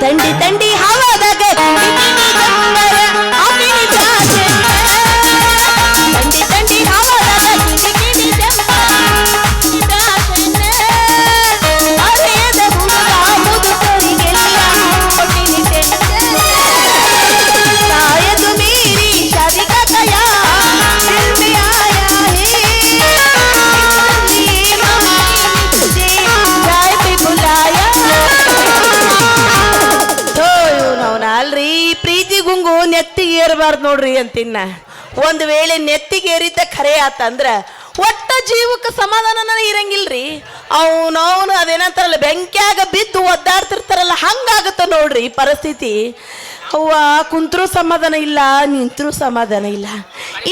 ತಂಡಿ ತಂಡಿ ಹವಾದಾಗ ನೆತ್ತಿಗೆ ಏರಬಾರ್ದು ನೋಡ್ರಿ ಅಂತಿನ್ನ. ಒಂದು ವೇಳೆ ನೆತ್ತಿಗೆ ಏರಿದ್ದ ಖರೆ ಆತಂದ್ರ ಒಟ್ಟ ಜೀವಕ್ಕೆ ಸಮಾಧಾನನ ಇರಂಗಿಲ್ರಿ. ಅವನವನು ಅದೇನಂತಾರಲ್ಲ, ಬೆಂಕಿಯಾಗ ಬಿದ್ದು ಒದ್ದಾಡ್ತಿರ್ತಾರಲ್ಲ, ಹಂಗಾಗತ್ತ ನೋಡ್ರಿ ಪರಿಸ್ಥಿತಿ. ಅವ್ವ, ಕುಂತ್ರೂ ಸಮಾಧಾನ ಇಲ್ಲ, ನಿಂತರೂ ಸಮಾಧಾನ ಇಲ್ಲ.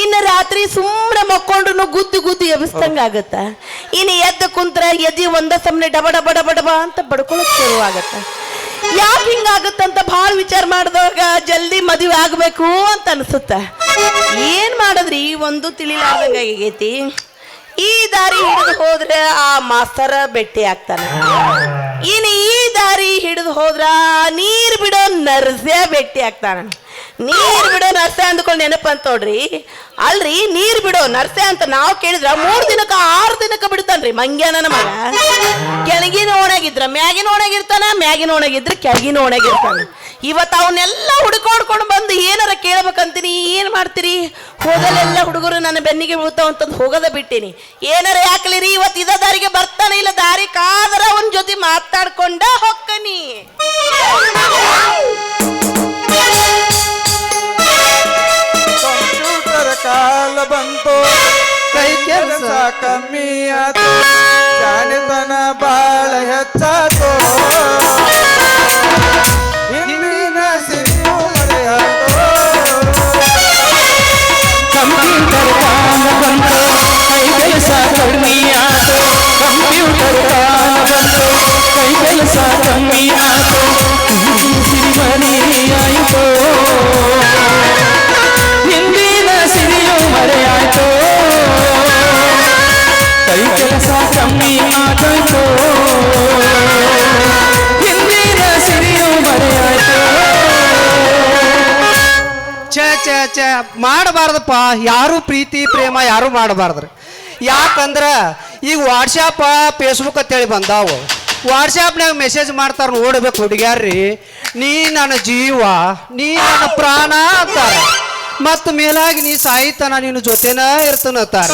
ಇನ್ನು ರಾತ್ರಿ ಸುಮ್ಮನೆ ಮಕ್ಕೊಂಡ್ರು ಗುದ್ದು ಗುದ್ದು ಎಬ್ಬಿಸ್ದಂಗ ಆಗತ್ತ. ಇನ್ನು ಎದ್ದ ಕುಂತ್ರ ಎದಿ ಒಂದ ಸಮನೆ ಡಬ ಡಬ ಡಬ ಡಬ ಅಂತ ಬಡ್ಕೊಳಕ್ ಶುರು ಆಗತ್ತ ಯಾಕೆ ಹಿಂಗಾಗುತ್ತಂತ ಭಾಳ ವಿಚಾರ ಮಾಡಿದಾಗ ಜಲ್ದಿ ಮದುವೆ ಆಗಬೇಕು ಅಂತ ಅನಿಸುತ್ತೆ. ಏನ್ ಮಾಡಿದ್ರಿ? ಒಂದು ತಿಳಿಲಾರ್ದಂಗ ಆಗೈತಿ. ಈ ದಾರಿ ಹಿಡಿದು ಹೋದ್ರೆ ಆ ಮಾಸ್ತರ ಭೇಟಿ ಆಗ್ತಾನ. ಇನ್ನು ಈ ದಾರಿ ಹಿಡಿದು ಹೋದ್ರ ನೀರ್ ಬಿಡೋ ನರ್ಸೆ ಭೇಟಿ ಆಗ್ತಾನ. ನೀರ್ ಬಿಡೋ ನರ್ಸೆ ಅಂದ್ಕೊಂಡು ನೆನಪಂತ ನೋಡ್ರಿ. ಅಲ್ರಿ, ನೀರ್ ಬಿಡೋ ನರ್ಸೆ ಅಂತ ನಾವು ಕೇಳಿದ್ರ ಮೂರ್ ದಿನಕ್ಕ ಆರು ದಿನಕ್ಕ ಬಿಡ್ತಾನ್ರಿ ಮಂಗ್ಯಾನನ ಮಗ. ಕೆಳಗಿನ ಒಣಗಿದ್ರ ಮ್ಯಾಗಿನ ಓಣಾಗಿರ್ತಾನ ಮ್ಯಾಗಿನ ಓಣಾಗಿದ್ರ ಕೆಳಗಿನ ಓಣಾಗಿರ್ತಾನ ಇವತ್ತು ಅವನ್ನೆಲ್ಲ ಹುಡುಕೋಡ್ಕೊಂಡು ಬಂದು ಏನಾರ ಕೇಳ್ಬೇಕಂತೀನಿ, ಏನ್ ಮಾಡ್ತೀರಿ? ಹೋಗಲೆಲ್ಲ ಹುಡುಗರು ನನ್ನ ಬೆನ್ನಿಗೆ ಬೀಳ್ತಾವ ಅಂತಂದು ಹೋಗೋದ ಬಿಟ್ಟಿನಿ. ಏನಾರ ಯಾಕಲಿರಿ ಇವತ್ತು ಇದ ದಾರಿಗೆ ಬರ್ತಾನೆ ಇಲ್ಲ ದಾರಿ ಕಾದರ ಅವನ ಜೊತೆ ಮಾತಾಡ್ಕೊಂಡ ಹೊಕ್ಕನಿ. ಕಂಪ್ಯೂಟರ್ ಕಾಲ ಬಂತು ಕೈ ಕೆಲಸ ಕಮ್ಮಿ ಆತು ಜಾಣಿತನ ಬಾಳ ಹೆಚ್ಚಾತು ಹಿಂದಿನ ಸಿರಿಯು ಮರೆಯಾತು ಕಂಪ್ಯೂಟರ್ ಕಾಲ ಬಂತು ಕೈ ಕೆಲಸ ಕಮ್ಮಿ ಆತು ಕಂಪ್ಯೂಟರ್ ಕಾಲ ಬಂತು ಕೈ ಕೈ ಕೆಲಸ ಕಮ್ಮಿ ಆಗೋಯ್ತು ಹಿಂದಿನ ಸಿರಿಯು ಮರೆಯಾಯ್ತು. ಮಾಡಬಾರ್ದಪ್ಪ. ಯಾರು ಪ್ರೀತಿ, ಪ್ರೇಮ, ಯಾರು ಮಾಡಬಾರ್ದ್ರಿ. ಯಾಕಂದ್ರೆ ಈಗ ವಾಟ್ಸಪ್ ಫೇಸ್ಬುಕ್ ಅಂತೇಳಿ ಬಂದಾವು. ವಾಟ್ಸಪ್ನಾಗ ಮೆಸೇಜ್ ಮಾಡ್ತಾರ ನೋಡ್ಬೇಕು ಹುಡುಗ್ಯಾರ್ರಿ. ನೀ ನನ್ನ ಜೀವ, ನೀ ನನ್ನ ಪ್ರಾಣ ಅಂತಾರ. ಮತ್ತು ಮೇಲಾಗಿ ನೀ ಸಾಯಿತನ ನಿನ್ನ ಜೊತೆನ ಇರ್ತನತ್ತಾರ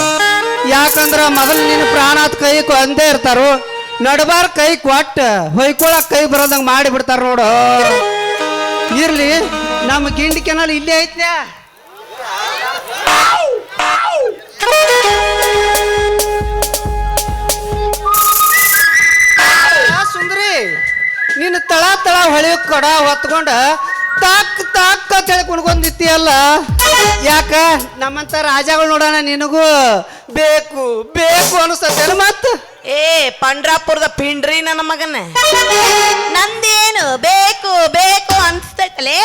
ಯಾಕಂದ್ರ ಮೊದಲು ನಿನ್ನ ಪ್ರಾಣದ ಕೈ ಅಂದೇ ಇರ್ತಾರು. ನಡಬಾರ ಕೈ ಕೊಟ್ಟ ಹೊಯ್ಕೊಳಕ್ ಕೈ ಬರೋದಂಗ ಮಾಡಿ ಬಿಡ್ತಾರ ನೋಡು. ಇರ್ಲಿ, ನಮ್ಮ ಗಿಂಡಿ ಕೆನಲ್ ಇಲ್ಲೇ ಐತ್ನ್ಯಾ? ಸುಂದ್ರಿ ಸುಂದರಿ ನೀನು ತಳ ತಳ ಹೊಳಿ ಕೊಡ ಹೊತ್ಕೊಂಡ ತಾಕ್ ತಾಕ್ ಅಂತ ಹೇಳಿ ಕುಣ್ಕೊಂಡಿತ್ತೀಯಲ್ಲ ಯಾಕ? ನಮ್ಮಂತ ರಾಜಾಗಳು ನೋಡೋಣ ನಿನಗೂ. ಬೇಕು ಬೇಕು ಅನಿಸ್ತದೆ ಮತ್ತ ಏ ಪಂಡ್ರಾಪುರದ ಪಿಂಡ್ರಿ ನನ್ನ ಮಗನ. ನಂದೇನು ಬೇಕು ಬೇಕು ಅನ್ಸ್ತೈತಲೆ?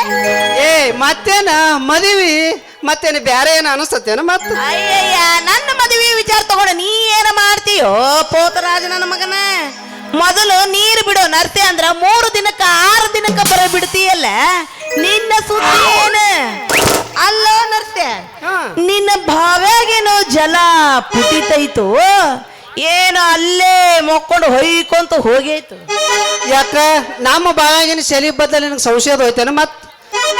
ಏ ಮತ್ತೇನ? ಮದುವೆ? ಮತ್ತೇನು ಬ್ಯಾರೆ ಏನ ಅನಿಸ್ತೇನ ಮತ್ತ ಅಯ್ಯಯ್ಯ ನನ್ನ ಮದುವೆ ವಿಚಾರ ತಗೊಂಡ ನೀ ಏನ ಮಾಡ್ತೀಯೋ ಪೋತರಾಜ ನನ್ನ ಮಗನ. ಮೊದಲು ನೀರು ಬಿಡು ನರ್ತೆ ಅಂದ್ರ ಮೂರು ದಿನಕ್ಕ ಆರು ದಿನಕ್ಕ ಬರ ಬಿಡ್ತೀಯಲ್ಲ? ನಿನ್ನ ಸುದ್ದಿ ಏನ? ಅಲ್ಲ ನರ್ತೆ. ನಿನ್ನ ಭಾವ್ಯಾಗೇನೋ ಜಲ ಪುಟಿತೈತು ಏನು ಅಲ್ಲೇ ಮೊಕ್ಕೊಂಡು ಹೊಯ್ಕೊಂತ ಹೋಗೈತು. ಯಾಕ? ನಮ್ಮ ಬಾವ್ಯಾಗಿನ ಶಲಿ ಬದಲಿನ ನಿನಗೆ ಸಂಶಯದ ಹೋಯ್ತೇನೆ ಮತ್?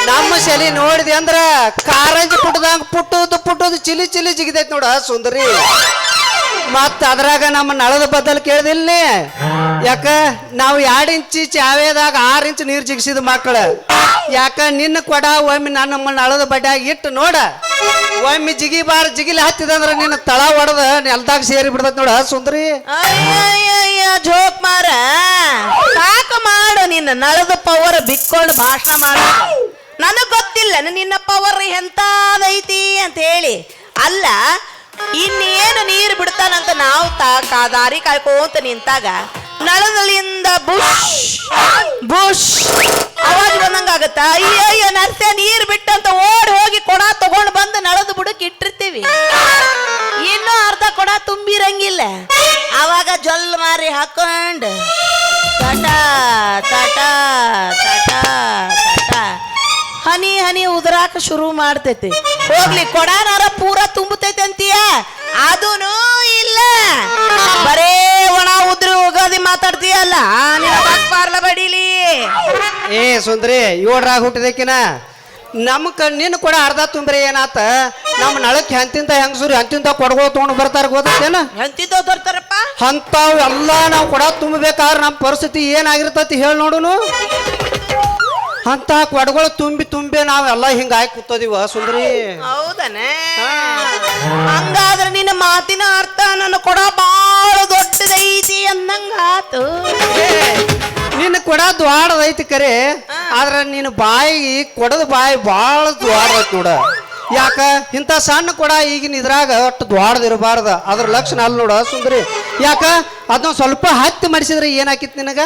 ನಮ್ಮ ಶಲಿ ನೋಡಿದೆ ಅಂದ್ರ ಕಾರಂಜಿ ಪುಟ್ಟದಂಗ ಪುಟ್ಟುದು ಪುಟ್ಟುದು ಚಿಲಿ ಚಿಲಿ ಜಿಗಿದೈತಿ ನೋಡ ಸುಂದರಿ. ಮತ್ ಅದ್ರಾಗ ನಮ್ಮ ನಳದ ಬದಲು ಕೇಳ್ದಿಲ್ಲ ಯಾಕ ನಾವು ಎರಡು ಇಂಚಿ ಚಾವೇದಾಗ ಆರು ಇಂಚ್ ನೀರು ಜಿಗಿಸಿದ ಮಕ್ಕಳು ಯಾಕ ನಿನ್ನ ಕೊಡ ಒಮ್ಮೆ ನಮ್ಮ ನಳದ ಬಡ್ಯಾಗ ಇಟ್ಟು ನೋಡ. ಒಮ್ಮೆ ಜಿಗಿ ಬಾರ ಜಿಗಿಲಿ ಹತ್ತಿದಂದ್ರ ನಿನ್ನ ತಳ ಒಡದ ನೆಲದಾಗ ಸೇರಿ ಬಿಡ್ತೈತಿ ನೋಡ, ಸುಂದರಿ? ಜೋಕ್ ಮಾರ. ಸಾಕು ಮಾಡು ನಿನ್ನ ನಳದ ಪವರ್ ಬಿಕ್ಕೊಂಡು ಭಾಷಣ ಮಾಡ ನನಗ್ ಗೊತ್ತಿಲ್ಲ ನಿನ್ನ ಪವರ್ ಎಂತಾದೈತಿ ಅಂತ ಹೇಳಿ ಅಲ್ಲ ಇನ್ನೇನು ನೀರು ಬಿಡ್ತಾನಂತ ನಾವು ತಾ ಕಾದಾರಿ ಕಾಯ್ಕೋಂತ ನಿಂತಾಗ ನಳದಲ್ಲಿಂದ ಬುಷ್ ಬುಷ್ ಅವಾಗ ಬಂದಂಗ ಆಗತ್ತ ಅಯ್ಯಯ್ಯ ನರ್ಸೆ ನೀರು ಬಿಟ್ಟಂತ ಓಡಿ ಹೋಗಿ ಕೊಡ ತಗೊಂಡ್ ಬಂದು ನಳದ ಬುಡಕ್ ಇಟ್ಟಿರ್ತೀವಿ. ಇನ್ನೂ ಅರ್ಧ ಕೊಡ ತುಂಬಿರಂಗಿಲ್ಲ. ಅವಾಗ ಜೊಲ್ ಮಾರಿ ಹಾಕೊಂಡ್ ತಟ ತಟ ತಟ ಹನಿ ಹನಿ ಉದುರಾಕ ಶುರು ಮಾಡ್ತೈತಿ. ಹೋಗ್ಲಿ ಕೊಡಾನಾರ ಪೂರ ತುಂಬುತೈತೆ ಅಂತೀಯ? ಅದೂನು ಇಲ್ಲ. ಬರೇ ಒಣ ಉದ್ರಿ ಹೋಗೋದಿ ಮಾತಾಡ್ತೀಯಲ್ಲ? ಪಾರ್ಲ ಬಡಿಲಿ. ಏ ಸುಂದ್ರಿ ಏಳ್ರಾಗ ಹುಟ್ಟಿದಕ್ಕಿನ ನಮ್ಮ ಕಣ್ಣಿನ ಕೂಡ ಅರ್ಧ ತುಂಬ್ರಿ ಏನಾತ? ನಮ್ಮ ನಳಕ್ಕೆ ಹೆಂತಿಂತ ಹೆಂಗಸೂರಿ ಹಂತಿಂತ ಕೊಡಗಳು ತೊಗೊಂಡು ಬರ್ತಾರ ಗೊತ್ತೇನ? ಎಂತಿದ್ದೋ ಬರ್ತಾರಪ್ಪ. ಅಂತಾವ್ ಎಲ್ಲ ನಾವು ಕೊಡ ತುಂಬಬೇಕಾದ್ರೆ ನಮ್ಮ ಪರಿಸ್ಥಿತಿ ಏನಾಗಿರ್ತತಿ ಹೇಳಿ ನೋಡುನು? ಅಂತ ಕೊಡಗಳು ತುಂಬಿ ತುಂಬಿ ನಾವೆಲ್ಲ ಹಿಂಗಾಗಿ ಕೂತದಿವ ಸುಂದರಿ? ಹೌದನೇ? ಹಂಗಾದ್ರೆ ನಿನ್ನ ಮಾತಿನ ಅರ್ಥ ನನ್ನ ಕೊಡ ಬಾಳ ದೊಡ್ಡದೈತಿ ಅಂದಂಗಾತು. ಆತು ನಿನ್ನ ಕೊಡ ದ್ವಾಡದೈತಿ ಕರೆ ಆದ್ರೆ ನಿನ್ನ ಬಾಯಿ ಕೊಡದ ಬಾಯಿ ಬಾಳ ದ್ವಾಡದೈತಿ ನೋಡ. ಯಾಕ? ಇಂಥ ಸಣ್ಣ ಕೊಡ ಈಗಿನ ಇದ್ರಾಗ ಒಟ್ಟು ದ್ವಾಡದಿರಬಾರ್ದ ಅದ್ರ ಲಕ್ಷಣ ಅಲ್ಲಿ ನೋಡ ಸುಂದರಿ. ಯಾಕ? ಅದನ್ನ ಸ್ವಲ್ಪ ಹತ್ತಿ ಮಡಿಸಿದ್ರೆ ಏನಾಕಿತ್ತು ನಿನಗ?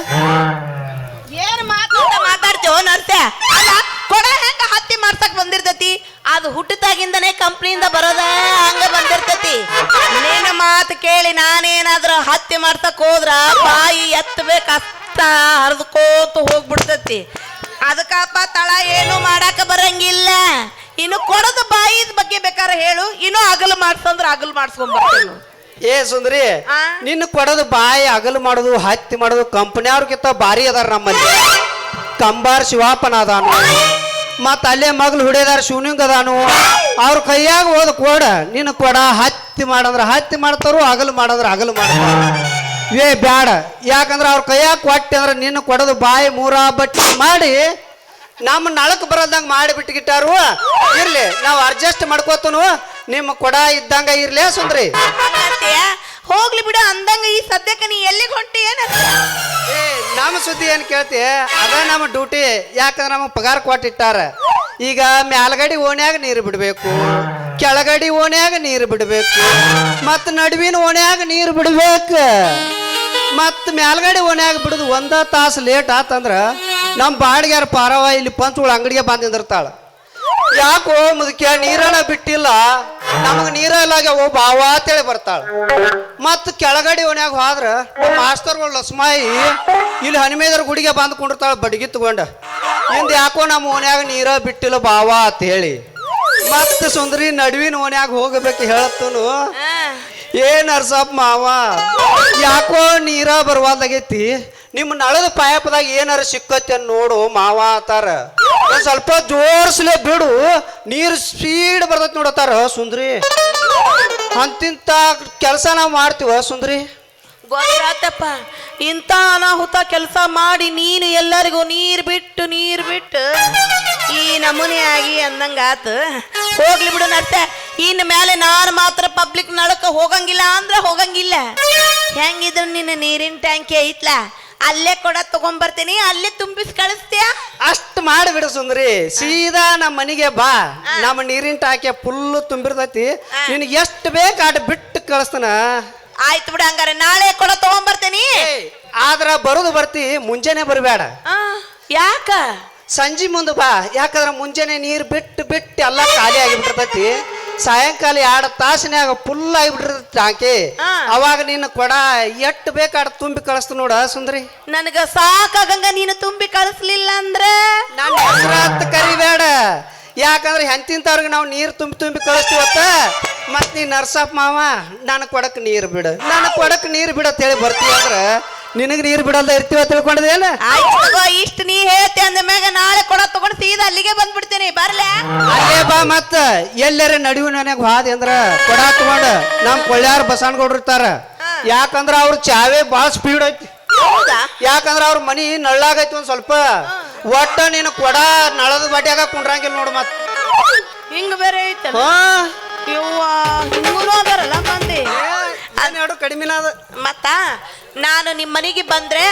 ಏನ್ ಮಾತಾಡ್ತಾ ಮಾತಾಡ್ತೇವ ನರ್ಸೆ? ಅಲ್ಲ, ಕೊಡ ಹೆಂಗ ಹತ್ತಿ ಮಾಡ್ಸಕ್ ಬಂದಿರ್ತೈತಿ? ಅದು ಹುಟ್ಟಿದಾಗಿಂದನೇ ಕಂಪ್ನಿಯಿಂದ ಬರೋದ ಹಂಗ ಬಂದಿರ್ತೈತಿ. ನಿನ್ನ ಮಾತು ಕೇಳಿ ನಾನೇನಾದ್ರೂ ಹತ್ತಿ ಮಾಡ್ಸಕ್ ಹೋದ್ರ ಬಾಯಿ ಎತ್ತಬೇಕ ಅತ್ತ ಹರಿದ್ಕೋತ ಹೋಗ್ಬಿಡ್ತತಿ. ಅದಕ್ಕಪ್ಪ ತಳ ಏನು ಮಾಡಾಕ ಬರಂಗಿಲ್ಲ. ಇನ್ನು ಕೊಡದ ಬಾಯಿದ ಬಗ್ಗೆ ಬೇಕಾದ್ರೆ ಹೇಳು, ಇನ್ನು ಅಗಲು ಮಾಡ್ಸಂದ್ರ ಅಗಲು ಮಾಡ್ಸ್ಕೊಂಡ್ ಬರ್ತೇನೆ. ಏ ಸುಂದ್ರಿ ಆ? ನಿನ್ನ ಕೊಡದು ಬಾಯಿ ಅಗಲು ಮಾಡೋದು ಹತ್ತಿ ಮಾಡೋದು ಕಂಪನಿಯವ್ರಿಗಿಂತ ಭಾರಿ ಅದಾರ ನಮ್ಮಲ್ಲಿ. ಕಂಬಾರ್ ಶಿವಾಪನ ಅದಾನು. ಮತ್ತ ಅಲ್ಲೇ ಮಗ್ಳು ಹುಡಿದಾರ ಶಿವನಿಂಗ್ ಅದಾನು. ಅವ್ರ ಕೈಯಾಗ ಹೋದ ಕೊಡ ನಿನ್ನ ಕೊಡ ಹತ್ತಿ ಮಾಡಂದ್ರ ಹತ್ತಿ ಮಾಡ್ತಾರು ಅಗಲು ಮಾಡಂದ್ರ ಅಗಲು ಮಾಡ್ತಾರ. ಏ ಬ್ಯಾಡ ಯಾಕಂದ್ರ ಅವ್ರ ಕೈಯಾಗ ಕೊಟ್ಟೆ ಅಂದ್ರ ನಿನ್ನ ಕೊಡೋದು ಬಾಯಿ ಮೂರ ಬಟ್ಟಿ ಮಾಡಿ ನಮ್ಮ ನಳಕ್ ಬರೋದಂಗ ಮಾಡಿ ಬಿಟ್ಟಿಗಿಟ್ಟಾರು ಇರ್ಲಿ ನಾವು ಅಡ್ಜಸ್ಟ್ ಮಾಡ್ಕೋತನು ನಿಮ್ಮ ಕೊಡ ಇದ್ದಂಗ ಇರ್ಲಿ ಸುಂದ್ರಿ? ಹೋಗ್ಲಿ ಬಿಡು, ಅಂದಂಗ ಈ ಸದ್ಯಕ್ಕೆ ನೀ ಎಲ್ಲಿಗೆ ಹೊಂಟಿ ಏನ ಏ ನಮ್ಮ ಸುದ್ದಿ ಏನು ಕೇಳ್ತಿ? ಅದ ನಮ್ಮ ಡ್ಯೂಟಿ ಯಾಕಂದ್ರೆ ನಮಗೆ ಪಗಾರ ಕೊಟ್ಟಿಟ್ಟಾರ. ಈಗ ಮ್ಯಾಲ್ಗಡಿ ಓಣ್ಯಾಗ ನೀರು ಬಿಡಬೇಕು, ಕೆಳಗಡಿ ಓಣ್ಯಾಗ ನೀರು ಬಿಡಬೇಕು, ಮತ್ತು ನಡುವಿನ ಓಣ್ಯಾಗ ನೀರು ಬಿಡಬೇಕು. ಮತ್ತು ಮ್ಯಾಲ್ಗಡಿ ಓಣ್ಯಾಗ ಬಿಡುದು ಒಂದ ತಾಸು ಲೇಟ್ ಆತಂದ್ರ ನಮ್ಮ ಬಾಡಿಗೆರ ಪಾರವ ಇಲ್ಲಿ ಪಂಚಗಳು ಅಂಗಡಿಗೆ ಬಂದು ಯಾಕೋ ಮುದುಕ್ಯ ನೀರನ್ನ ಬಿಟ್ಟಿಲ್ಲ. ನಮಗೆ ನೀರ ಇಲ್ಲಾಗ್ಯಾವ ಬಾವ ಅಂತೇಳಿ ಬರ್ತಾಳ. ಮತ್ ಕೆಳಗಡೆ ಓಣ್ಯಾಗ ಹೋದ್ರ ಮಾಸ್ತರ್ಗಳು ಲಸ್ಮಾಯಿ ಇಲ್ಲಿ ಹನುಮೇದರ ಗುಡಿಗೆ ಬಂದು ಕುಂಡಿರ್ತಾಳ ಬಡಗಿ ತಗೊಂಡ. ಯಾಕೋ ನಮ್ಮ ಓಣ್ಯಾಗ ನೀರ ಬಿಟ್ಟಿಲ್ಲ ಬಾವ ಅಂತ ಹೇಳಿ ಮತ್ತೆ ಸುಂದರಿ ನಡುವಿನ ಓಣ್ಯಾಗ ಹೋಗಬೇಕು ಹೇಳತ್ತನು. ಏ ನರ್ಸಪ್ಪ ಮಾವ, ಯಾಕೋ ನೀರ ಬರುವಾದಾಗೈತಿ? ನಿಮ್ಮ ನಳದ ಪಾಯಪದಾಗ ಏನಾರ ಸಿಕ್ಕತ್ತೆ ನೋಡು ಮಾವ ಆತಾರ ಸ್ವಲ್ಪ ಜೋರ್ಸ್ಲೆ ಬಿಡು. ನೀರು ಸ್ಪೀಡ್ ಬರ್ತೈತಿ ನೋಡತ್ತಾರ ಸುಂದ್ರಿ. ಅಂತಿಂತ ಕೆಲಸ ನಾವು ಮಾಡ್ತೀವ, ಸುಂದ್ರಿ? ಗೊತ್ತಾತಪ್ಪ. ಇಂಥ ಅನಾಹುತ ಕೆಲಸ ಮಾಡಿ ನೀನು ಎಲ್ಲರಿಗೂ ನೀರು ಬಿಟ್ಟು ನೀರು ಬಿಟ್ಟು ಈ ನಮೂನೆ ಆಗಿ ಅಂದಂಗಾತ. ಹೋಗ್ಲಿ ಬಿಡು ನಟ ಇನ್ನು ಮೇಲೆ ನಾನು ಮಾತ್ರ ಪಬ್ಲಿಕ್ ನಡಕ ಹೋಗಂಗಿಲ್ಲ ಅಂದ್ರೆ ಹೋಗಂಗಿಲ್ಲ. ಹೆಂಗಿದ್ರು ನಿನ್ನ ನೀರಿನ ಟ್ಯಾಂಕಿ ಐತ್ಲಾ ಅಲ್ಲೇ ಕೊಡ ತಗೊಂಡ್ಬರ್ತೀನಿ ಅಲ್ಲೇ ತುಂಬಿಸಿ ಕಳಿಸ್ತೀಯ? ಅಷ್ಟ್ ಮಾಡಿಬಿಡು ಸುಂದ್ರಿ. ಸೀದಾ ನಮ್ಮ ಮನೆಗೆ ಬಾ. ನಮ್ಮ ನೀರಿನ ಟಾಕೆ ಫುಲ್ ತುಂಬಿರ್ತೈತಿ. ನಿನಗೆ ಎಷ್ಟು ಬೇಕು ಅಟ್ ಬಿಟ್ಟು ಕಳಿಸ್ತಾನ. ಆಯ್ತು ಬಿಡು ಹಂಗಾರೆ ನಾಳೆ ಕೊಡ ತಗೊಂಡ್ಬರ್ತೀನಿ ಆದ್ರ ಬರೋದು ಬರ್ತಿ ಮುಂಜಾನೆ ಬರಬೇಡ ಯಾಕ? ಸಂಜೆ ಮುಂದೆ ಬಾ. ಯಾಕಂದ್ರೆ ಮುಂಜಾನೆ ನೀರು ಬಿಟ್ಟು ಬಿಟ್ಟು ಎಲ್ಲ ಖಾಲಿ ಆಗಿಬಿಟ್ಟಿರ್ತೈತಿ. ಸಾಯಂಕಾಲ ಎರಡು ತಾಸಿನ್ಯಾಗ ಫುಲ್ ಆಗಿಬಿಟ್ಟಿರ್ತೈತಿ ಟಾಂಕಿ. ಅವಾಗ ನಿನ್ನ ಕೊಡ ಎಷ್ಟು ಬೇಕಾಡ ತುಂಬಿ ಕಳಿಸ್ತು ನೋಡ ಸುಂದ್ರಿ. ನನಗ ಸಾಕಾಗಂಗ ನೀನು ತುಂಬಿ ಕಳಿಸ್ಲಿಲ್ಲ ಅಂದ್ರೆ? ನಾನು ಹೆಸರಾತ್ ಕರಿಬೇಡ. ಯಾಕಂದ್ರೆ ಎಂತಿಂತವ್ರಿಗೆ ನಾವು ನೀರು ತುಂಬಿ ತುಂಬಿ ಕಳಿಸ್ತೀವತ್ತ ಮತ್ ನೀ ನರ್ಸಪ್ಪ ಮಾವ ನಾನು ಕೊಡಕ್ ನೀರು ಬಿಡು. ನಾನು ಕೊಡಕ್ ನೀರು ಬಿಡು ಅಂತ ಹೇಳಿ ಬರ್ತೀವಿ ಅಂದ್ರೆ ನಿನಗೆ ನೀರು ಬಿಡಲ್ದ ಇರ್ತೀವ ತಿಳ್ಕೊಂಡಿದೇನ ಆಯ್ತು ತಗೋ ಇಷ್ಟು ನೀ ಹೇಳ್ತಿ ಅಂದ ಮ್ಯಾಗ ನಾಳೆ ಕೊಡ ತಗೊಂಡು ಸೀದಾ ಅಲ್ಲಿಗೆ ಬಂದ್ಬಿಡ್ತೀನಿ. ಬರ್ಲೆ? ಅಲ್ಲೇ ಬಾ ಮತ್ತ. ಎಲ್ಲರ ನಡುವೆ ನನಗೆ ಹಾದಿ ಅಂದ್ರ ಕೊಡ ತಗೊಂಡ. ನಮ್ ಕೊಳ್ಳಾರ ಬಸವನಗೌಡ್ರು ಇರ್ತಾರ. ಯಾಕಂದ್ರ ಅವ್ರ ಚಾವೆ ಭಾಳ ಸ್ಪೀಡ್ ಐತಿ. ಹೌದಾ? ಯಾಕಂದ್ರ ಅವ್ರ ಮನಿ ನಳ್ಳಾಗೈತಿ ಒಂದ್ ಸ್ವಲ್ಪ. ಒಟ್ಟ ನೀನು ಕೊಡ ನಳದ ಬಡ್ಯಾಗ ಕುಂಡ್ರಂಗಿಲ್ಲ ನೋಡು ಮತ್ ಹಿಂಗ ಬೇರೆ ಐತಲ್ಲ? ಹಾ. ಯವ್ವ ಹಿಂಗೂ ಅದಾರಲ್ಲ ಮಂದಿ? ಅದ್ ಮತ್ತಾ ಕಡಿಮೆನ ಅದ. ಮತ್ತ? ನಾನು ನಿಮ್ಮ ಮನೆಗೆ ಬಂದ್ರೆ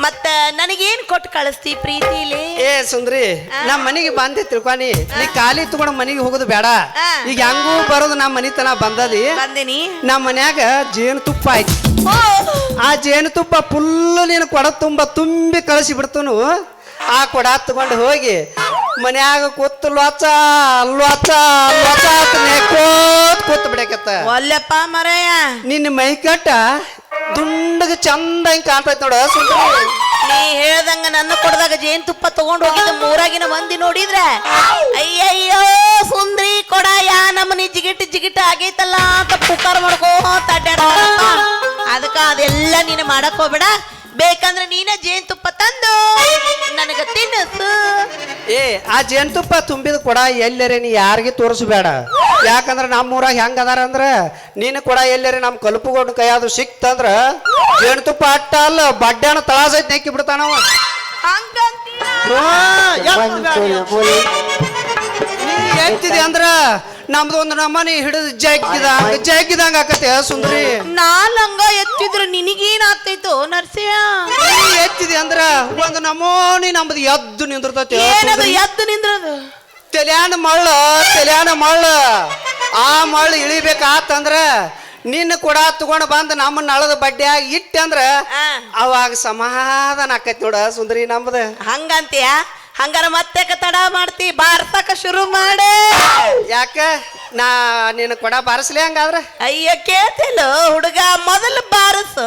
ಮತ್ತ ನನಗೇನ್ ಕೊಟ್ಟು ಕಳಿಸ್ತಿ ಪ್ರೀತಿಲಿ? ಏ ಸುಂದ್ರಿ ನಮ್ಮ ಮನೆಗೆ ಬಂದೆ ತಿಳ್ಕೊನಿ ನೀ. ಖಾಲಿ ತಗೊಂಡ್ ಮನೆಗೆ ಹೋಗುದು ಬೇಡ. ಆ. ಈಗ ಹೆಂಗೂ ಬರೋದು ನಮ್ಮ ಮನೆ ತನ ಬಂದದಿ. ಬಂದಿನಿ. ನಮ್ಮ ಮನ್ಯಾಗ ಜೇನು ತುಪ್ಪ ಆಯ್ತು. ಆ ಜೇನು ತುಪ್ಪ ಫುಲ್ ನೀನು ಕೊಡ ತುಂಬ ತುಂಬಿ ಕಳಿಸಿ ಬಿಡ್ತನು. ಆ ಕೊಡ ತಗೊಂಡು ಹೋಗಿ ಮನ್ಯಾಗ ಕೂತು ಲೋಚ ಲೋಚ ಲೋಚ ಅಂತ ಕೂತು ಕೂತ್ ಬಿಡಕತ್ತ ಒಲ್ಲಪ್ಪ ಮರಯ್ಯ. ನಿನ್ನ ಮೈ ಕಟ್ಟ ದುಂಡಗ ಚಂದ ಹಿಂಗ್ ಕಾಣ್ತೈತಿ ನೋಡ ನೀ ಹೇಳ್ದಂಗ ನನ್ನ ಕೊಡದಾಗ ಜೇನುತುಪ್ಪ ತಗೊಂಡು ಹೋಗಿದ್ದ ಮೂರಾಗಿನ ಮಂದಿ ನೋಡಿದ್ರೆ, ಅಯ್ಯಯ್ಯೋ, ಸುಂದ್ರಿ ಕೊಡ, ಯಾ ನಮ್ಮನಿ ಜಿಗಿಟ್ ಜಿಗಿಟ್ ಆಗೈತಲ್ಲ ಅಂತ ಪುಕಾರ ಮಾಡ್ಕೋ ಅಡ್ಡಾಡ್ತಾರಪ್ಪ ಅದಕ್ಕ ಅದೆಲ್ಲ ನೀನು ಮಾಡಕ್ ಹೋಗ್ಬೇಡ. ಬೇಕಂದ್ರೆ ನೀನ ಜೇನುತುಪ್ಪ ತಂದು ನನಗ ತಿನ್ನಸು. ಏ ಆ ಜೇನುತುಪ್ಪ ತುಂಬಿದ ಕೊಡ ಎಲ್ಲರೆ ನೀ ಯಾರಿಗೆ ತೋರಿಸ್ಬೇಡ. ಯಾಕಂದ್ರೆ ನಮ್ಮ ಹೆಂಗ ಹೆಂಗ್ ಅದಾರ ಅಂದ್ರ ನೀನು ಕೊಡ ಎಲ್ಲರೆ ನಮ್ಮ ಕಲ್ಪುಗೊಂಡು ಕೈಯಾದ್ರು ಸಿಕ್ತಂದ್ರ ಜೇನುತುಪ್ಪ ಅಟ್ಟ ಅಲ್ಲ ಬಡ್ಡ್ಯಾನ ತಳಾಸೈತ್ ನೆಕ್ಕಿ ಬಿಡ್ತಾನವ ಹಂಗಂತೀರ ನೀ ಎತ್ತಿದೆ ಅಂದ್ರ ನಮ್ದು ಒಂದು ನಮ್ಮನಿ ಹಿಡಿದು ಜಗ್ಗಿದಂಗ ಜಗ್ಗಿದಂಗ ಆಕತೆ ಸುಂದ್ರಿ? ನಾನ್ ಹಂಗ ಎತ್ತಿದ್ರೆ ನಿನಗೇನ್ ಆಗ್ತೈತೋ ನರ್ಸಿಯ ನೀ ಎತ್ತಿದೆ ಅಂದ್ರ ಒಂದು ನಮೋನಿ ನಮ್ದು ಎದ್ದು ನಿಂದಿರ್ತೈತಿ ಏನದು ಎದ್ದು ನಿಂದ್ರದು? ತೆಲ್ಯಾನ ಮಳ್ಳ ತೆಲ್ಯಾನ ಮಳ್ಳ. ಆ ಮಳ್ಳು ಇಳಿಬೇಕಾತಂದ್ರ ನಿನ್ನ ಕೂಡ ತಗೊಂಡು ಬಂದು ನಮ್ಮನ್ನ ನಳದ ಬಡ್ಡ್ಯಾಗ ಇಟ್ಟೆ ಅಂದ್ರ ಆ. ಅವಾಗ ಸಮಾಧಾನ ಆಕೈತಿ ನೋಡ ಸುಂದರಿ ನಮ್ದ. ಹಂಗಂತೀಯ? ಹಂಗಾರ ಮತ್ತೆ ತಡ ಮಾಡ್ತಿ? ಬಾರ್ಸಕ ಶುರು ಮಾಡೆ. ಯಾಕ? ನಾ ನಿನ್ನ ಕೊಡ ಬಾರಿಸ್ಲಿ ಹಂಗಾದ್ರ? ಅಯ್ಯ ಕೇಳ್ತಿಲ್ಲ ಹುಡುಗ ಮೊದಲು ಬಾರಸು.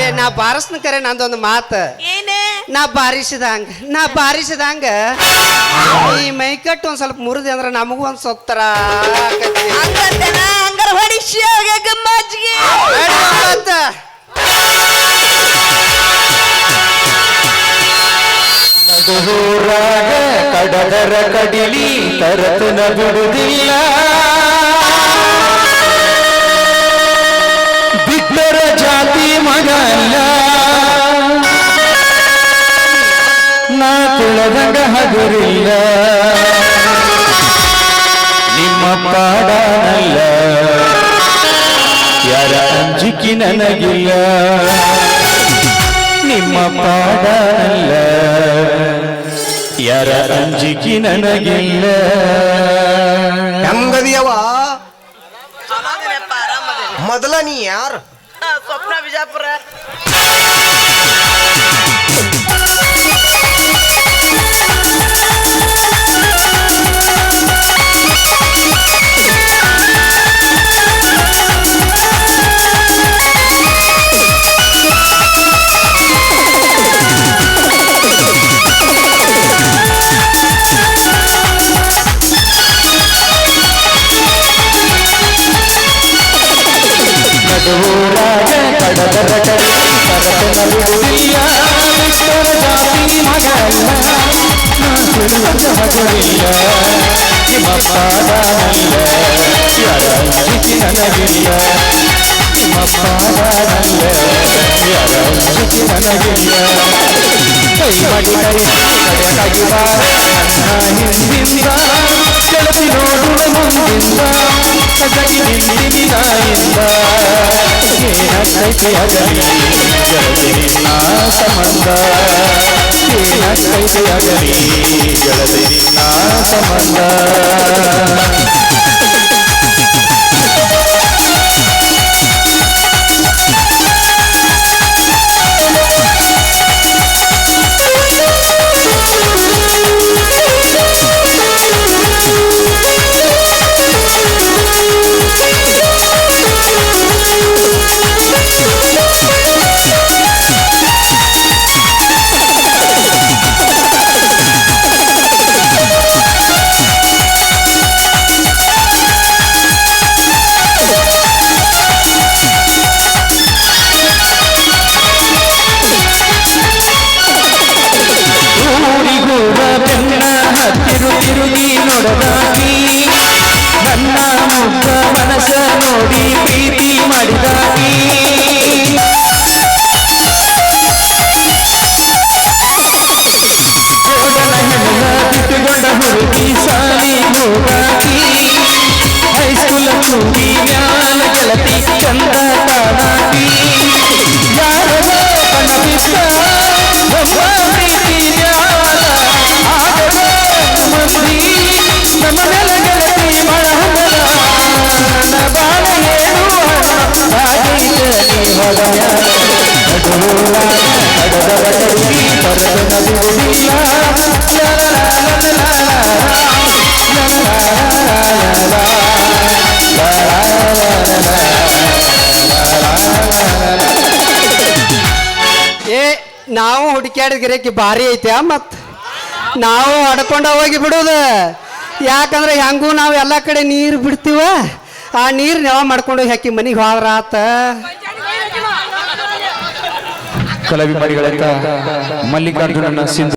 ಏ ನಾ ಬಾರಿಸ್ನ ಕರೆ ನಂದೊಂದು ಮಾತ. ಏನೇ? ನಾ ಬಾರಿಸಿದಂಗ ನಾ ಬಾರಿಸಿದಂಗ ಈ ಮೈಕಟ್ಟು ಒಂದ್ ಸ್ವಲ್ಪ ಮುರಿದೆ ಅಂದ್ರೆ ನಮಗೂ ಒಂದ್ ಸೊತ್ತರ ಹಂಗಾರ ಹೊಡಿಸಿ ಗಮ್ಮಾಜಿಗೆ. ಕಡದರ ಕಡಿಲಿ ತರತನ ಬಿಡುವುದಿಲ್ಲ. ಜಾತಿ ಅಲ್ಲ ನಾ ತುಳದಂಗ ಹಗುರಿಲ್ಲ. ನಿಮ್ಮ ಪಾಡನಲ್ಲ. ಯಾರ ಅಂಜಿಕಿ ನನಗಿಲ್ಲ. ನಿಮ್ಮ ಪಾಡಲ್ಲ ಯಾರ ಅಂಜಿಕೆ ನನಗಿಲ್ಲ. ಹೆಂಗದಿಯವ ಮೊದಲ ನೀ ಯಾರು? ಸ್ವಪ್ನ ಬಿಜಾಪುರ. ನನಗಿಲ್ಲ ನಿಮ್ಮ ಪಾಡನಲ್ಲ ಯಾರ ಅಂಜಿಕೆ ನನಗಿಲ್ಲ ಕೈ ಮಾಡಿ ಕರೆಯಾಗಿ ಬಾ ನನ್ನ ಹಿಂದಿಂದ ಕೆಳತಿ ನೋಡುವ ಮುಂದಿಂದ ಜಗಿ ನಿಂದಿನಿ ನಾಯಿಂದ ಏನಕ್ಕೈತಿ ಅಗಲಿ ಗೆಳತಿ ನಿನ್ನ ಸಂಬಂಧ ಏನಕ್ಕೈತಿ ಅಗಲಿ ಗೆಳತಿ ನಿನ್ನ ಸಂಬಂಧ ಸುಂದಿ ಜ್ಞಾನ ಗೆಳತಿ ಚಂದ ತಾನಾಗಿ ಯಾರೋ ಕನವಿಸ ನಮ್ಮ ಪ್ರೀತಿ ಜ್ಞಾನ ಆದರೋ ಮಂದಿ ನಮ್ಮ ನೆಲ ಗೆಳತಿ ಮಳಹಲ ನನ್ನ ಬಾಳ ಏನು ಹಾಗೈತೆ ಹೊಲ ಅಡುವ ಅಡದವ ಕರುಗಿ ಪರದ ನಗುವುದಿಲ್ಲ ಗಿರಕಿ ಭಾರಿ ಐತೆ ಮತ್ ನಾವು ಹಡ್ಕೊಂಡ ಹೋಗಿ ಬಿಡೋದು. ಯಾಕಂದ್ರೆ ಹೆಂಗೂ ನಾವು ಎಲ್ಲ ಕಡೆ ನೀರು ಬಿಡ್ತೀವ ಆ ನೀರು ನೆವ ಮಾಡ್ಕೊಂಡು ಹಾಕಿ ಮನೆಗೆ ಹೋದ್ರ ಆತ. ಕಲಾವಿಮರಿಗಳಂತ ಮಲ್ಲಿಕಾರ್ಜುನನ ಸಿಂಧು